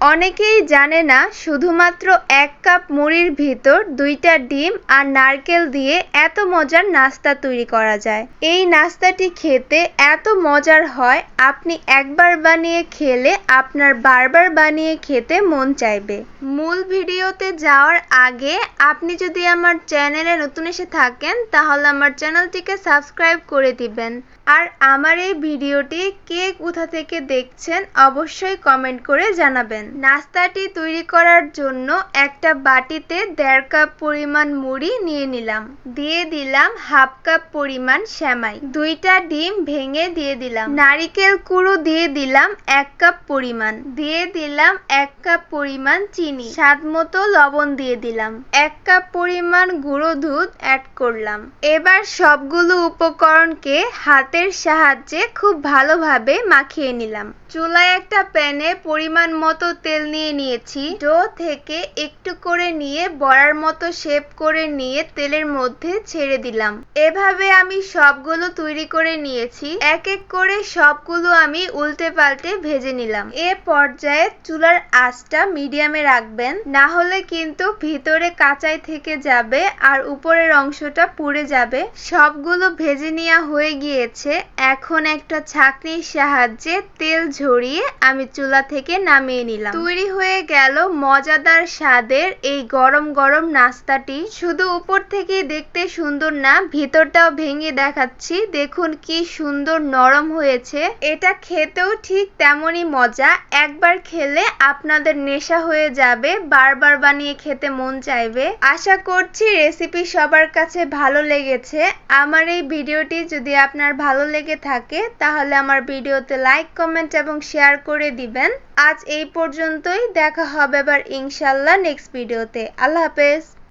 অনেকেই জানে না, শুধুমাত্র এক কাপ মুড়ির ভিতর দুইটা ডিম আর নারকেল দিয়ে এত মজার নাস্তা তৈরি করা যায়। এই নাস্তাটি খেতে এত মজার হয়, আপনি একবার বানিয়ে খেলে আপনার বারবার বানিয়ে খেতে মন চাইবে। মূল ভিডিওতে যাওয়ার আগে আপনি যদি আমার চ্যানেলে নতুন এসে থাকেন, তাহলে আমার চ্যানেলটিকে সাবস্ক্রাইব করে দিবেন। আর আমার এই ভিডিওটি কে কোথা থেকে দেখছেন, অবশ্যই কমেন্ট করে জানাবেন। নাস্তাটি তৈরি করার জন্য একটা বাটিতে দেড় কাপ পরিমাণ মুড়ি নিয়ে নিলাম। দিয়ে দিলাম হাফ কাপ পরিমাণ শ্যামাই। দুইটা ডিম ভেঙে দিয়ে দিলাম। নারিকেল কুড়ো দিয়ে দিলাম এক কাপ পরিমাণ। দিয়ে দিলাম এক কাপ পরিমাণ চিনি। স্বাদ মতো লবণ দিয়ে দিলাম। এক কাপ পরিমাণ গুঁড়ো দুধ অ্যাড করলাম। এবার সবগুলো উপকরণকে হাতের সাহায্যে খুব ভালোভাবে মাখিয়ে নিলাম। চুলায় একটা প্যানে পরিমাণ মতো তেল নিয়ে নিয়েছি। ডো থেকে একটু করে নিয়ে বড়ার মতো শেপ করে নিয়ে তেলের মধ্যে ছেড়ে দিলাম। এভাবে আমি সবগুলো তৈরি করে নিয়েছি। এক এক করে সবগুলো আমি উল্টে পাল্টে ভেজে নিলাম। এ পর্যায়ে চুলার আঁচটা মিডিয়ামে রাখবেন। না হলে কিন্তু ভিতরে কাঁচাই থেকে যাবে আর উপরের অংশটা পুড়ে যাবে। সবগুলো ভেজে নেওয়া হয়ে গিয়েছে। এখন একটা ছাঁকনির সাহায্যে তেল ঝরিয়ে আমি চুলা থেকে নামিয়ে নিলাম। তৈরি হয়ে গেল মজাদার স্বাদের এই গরম গরম নাস্তাটি। শুধু উপর থেকে দেখতে সুন্দর না, ভিতরটাও ভেঙে দেখাচ্ছি। দেখুন কি সুন্দর নরম হয়েছে। এটা খেতেও ঠিক তেমনই মজা। একবার খেলে আপনাদের নেশা হয়ে যাবে, বারবার বানিয়ে খেতে মন চাইবে। আশা করছি রেসিপি সবার কাছে ভালো লেগেছে। আমার এই ভিডিওটি যদি আপনার ভালো লেগে থাকে, তাহলে আমার ভিডিওতে লাইক, কমেন্ট এবং শেয়ার করে দিবেন। আজ এই পর্যন্তই দেখা হবে আবার ইনশাল্লাহ নেক্সট ভিডিওতে আল্লাহ হাফেজ।